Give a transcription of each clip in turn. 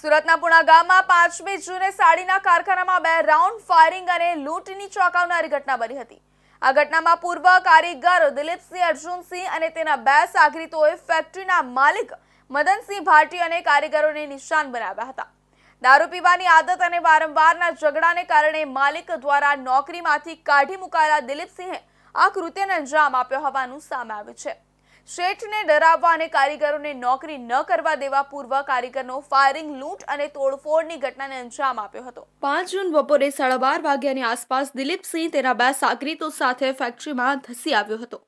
સુરતના પુણા ગામમાં પાંચમી જૂને સાડીના કારખાનામાં બે રાઉન્ડ ફાયરિંગ અને લૂંટની ચોંકાવનારી ઘટના બની હતી. આ ઘટનામાં પૂર્વ કારીગર દિલીપસિંહ, અર્જુનસિંહ અને તેના બે સાગરીતોએ ફેક્ટરીના માલિક મદનસિંહ ભાટી અને કારીગરોને નિશાન બનાવ્યા હતા. દારૂ પીવાની આદત અને વારંવારના ઝઘડાને કારણે માલિક દ્વારા નોકરીમાંથી કાઢી મુકાયેલા દિલીપસિંહે આ કૃત્યને અંજામ આપ્યો હોવાનું સામે આવ્યું છે. શેઠને ડરાવવા અને કારીગરોને નોકરી ન કરવા દેવા પૂર્વ કારીગરનો ફાયરિંગ, લૂંટ અને તોડફોડની ઘટનાને અંજામ આપ્યો હતો. પાંચ જૂન બપોરે સાડા બાર વાગ્યાની આસપાસ દિલીપસિંહ તેના બે સાગરીતો સાથે ફેક્ટરીમાં ધસી આવ્યો હતો.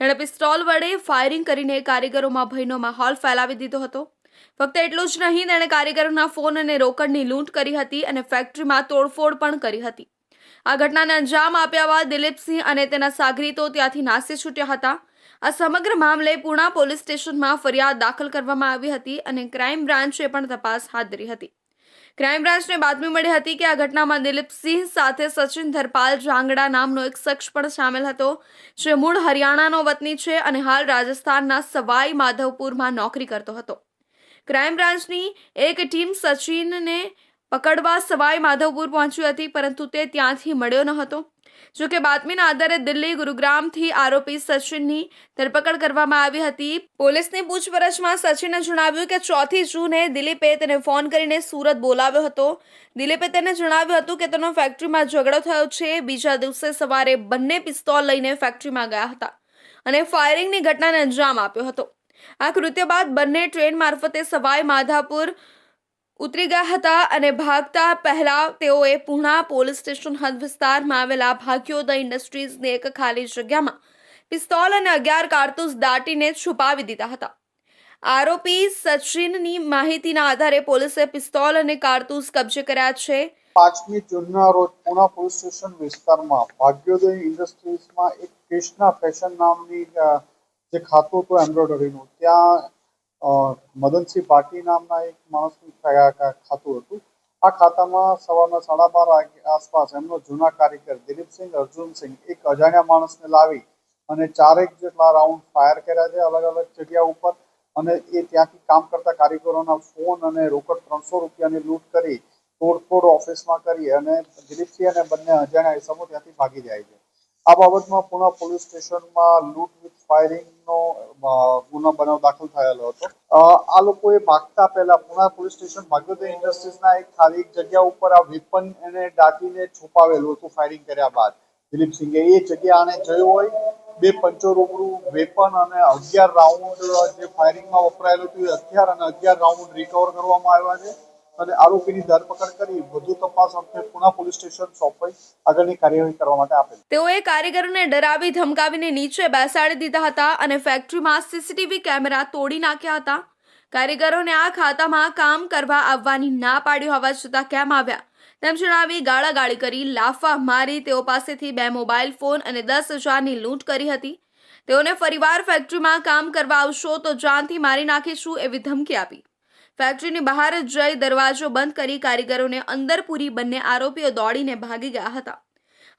તેણે પિસ્તોલ વડે ફાયરિંગ કરીને કારીગરોમાં ભયનો માહોલ ફેલાવી દીધો હતો. ફક્ત એટલું જ નહીં, તેણે કારીગરોના ફોન અને રોકડની લૂંટ કરી હતી અને ફેક્ટરીમાં તોડફોડ પણ કરી હતી. આ ઘટનાને અંજામ આપ્યા બાદ દિલીપસિંહ અને તેના સાગરીતો ત્યાંથી નાસી છૂટ્યા હતા. આ સમગ્ર મામલે પુણા પોલીસ સ્ટેશનમાં ફરિયાદ દાખલ કરવામાં આવી હતી અને ક્રાઇમ બ્રાન્ચે પણ તપાસ હાથ ધરી હતી. ક્રાઇમ બ્રાન્ચને બાતમી મળી હતી કે આ ઘટનામાં દિલીપસિંહ સાથે સચિન ધરપાલ જાંગડા નામનો એક શખ્સ પણ સામેલ હતો, જે મૂળ હરિયાણાનો વતની છે અને હાલ રાજસ્થાનના સવાઈ માધવપુરમાં નોકરી કરતો હતો. ક્રાઇમ બ્રાન્ચની એક ટીમ સચિનને પકડવા સવાઈ માધવપુર પહોંચી હતી, પરંતુ તે ત્યાંથી મળ્યો ન હતો. જોકે બાતમીના આધારે દિલ્હી, ગુરુગ્રામથી આરોપી સચિનની ધરપકડ કરવામાં આવી હતી. પોલીસની પૂછપરછમાં સચિને જણાવ્યું કે ચોથી જૂને દિલીપે તેને ફોન કરીને સુરત બોલાવ્યો હતો. દિલીપે તેને જણાવ્યું હતું કે તેનો ફેક્ટરીમાં ઝઘડો થયો છે. બીજા દિવસે સવારે બંને પિસ્તોલ લઈને ફેક્ટરીમાં ગયા હતા અને ફાયરિંગની ઘટનાને અંજામ આપ્યો હતો. આ કૃત્ય બાદ બંને ટ્રેન મારફતે સવાઈ માધાપુર ઉતરી ગયા હતા અને ભાગતા પહેલા તેઓએ પૂણા પોલીસ સ્ટેશન હદ વિસ્તારમાં આવેલા ભાગ્યોદય ઇન્ડસ્ટ્રીઝની એક ખાલી જગ્યામાં પિસ્તોલ અને અગિયાર કારતૂસ દાટીને છુપાવી દીધા હતા. આરોપી સચિનની માહિતીના આધારે પોલીસે પિસ્તોલ અને કારતૂસ કબજે કર્યા છે. પાંચમી જૂનના રોજ પુણા પોલીસ સ્ટેશન વિસ્તારમાં ભાગ્યોદય ઇન્ડસ્ટ્રીઝમાં એક કૃષ્ણા ફેશન નામની જે ખાતું હતું એમ્બ્રોઇડરીનું, ત્યાં મદનસિંહ ભાટી નામના એક માણસનું ખાતું હતું. આ ખાતામાં સવારના સાડા બાર આસપાસ એમનો જૂના કાર્યકર દિલીપસિંહ, અર્જુનસિંહ એક અજાણ્યા માણસને લાવી અને ચારેક જેટલા રાઉન્ડ ફાયર કર્યા છે અલગ અલગ જગ્યા ઉપર. અને એ ત્યાંથી કામ કરતા કારીગરોના ફોન અને રોકડ ત્રણસો રૂપિયાની લૂંટ કરી તોડફોડ ઓફિસમાં કરી અને દિલીપસિંહ અને બંને અજાણ્યા ઇસમો ત્યાંથી ભાગી જાય છે. આ બાબતમાં પુના પોલીસ સ્ટેશનમાં લૂંટ વિથ ફાયરિંગનો ગુનો બનાવ દાખલ થયેલો હતો. આ લોકોએ ભાગતા પહેલા પુણા પોલીસ સ્ટેશન ભાગ્યોદય ઇન્ડસ્ટ્રીઝના એક ખાલી જગ્યા ઉપર આ વેપન એને દાટીને છુપાવેલું હતું ફાયરિંગ કર્યા બાદ. દિલીપસિંહે એ જગ્યા આને જોયું હોય, બે પંચો રૂબરૂ વેપન અને અગિયાર રાઉન્ડ જે ફાયરિંગમાં વપરાયેલું હતું હથિયાર અને અગિયાર રાઉન્ડ રિકવર કરવામાં આવ્યા છે. અને આરોપીની ધરપકડ કરી વધુ તપાસ અર્થે પુના પોલીસ સ્ટેશન સોંપાઈ આગળની કાર્યવાહી કરવા માટે આપેલ. તેઓએ કારીગરોને ડરાવી, ધમકાવીને નીચે બેસાડી દીધા હતા અને ફેક્ટરીમાં સીસીટીવી કેમેરા તોડી નાખ્યા હતા. કારીગરોને આ ખાતામાં કામ કરવા આવવાની ના પાડી હોવા છતાં કેમ આવ્યા? તેમ જણાવી ગાળાગાળી કરી, લાફા મારી તેઓ પાસેથી બે મોબાઈલ ફોન અને દસ હજારની લૂંટ કરી હતી. તેઓને ફરીવાર ફેક્ટરીમાં કામ કરવા આવશો તો જાનથી મારી નાખીશું એવી ધમકી આપી. ફેક્ટરીની બહાર જઈ દરવાજો બંધ કરી કારીગરોને અંદર પૂરી બંને આરોપીઓ દોડીને ભાગી ગયા હતા.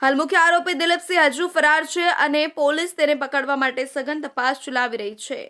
હાલ મુખ્ય આરોપી દિલીપસિંહ હજુ ફરાર છે અને પોલીસ તેને પકડવા માટે સઘન તપાસ ચલાવી રહી છે.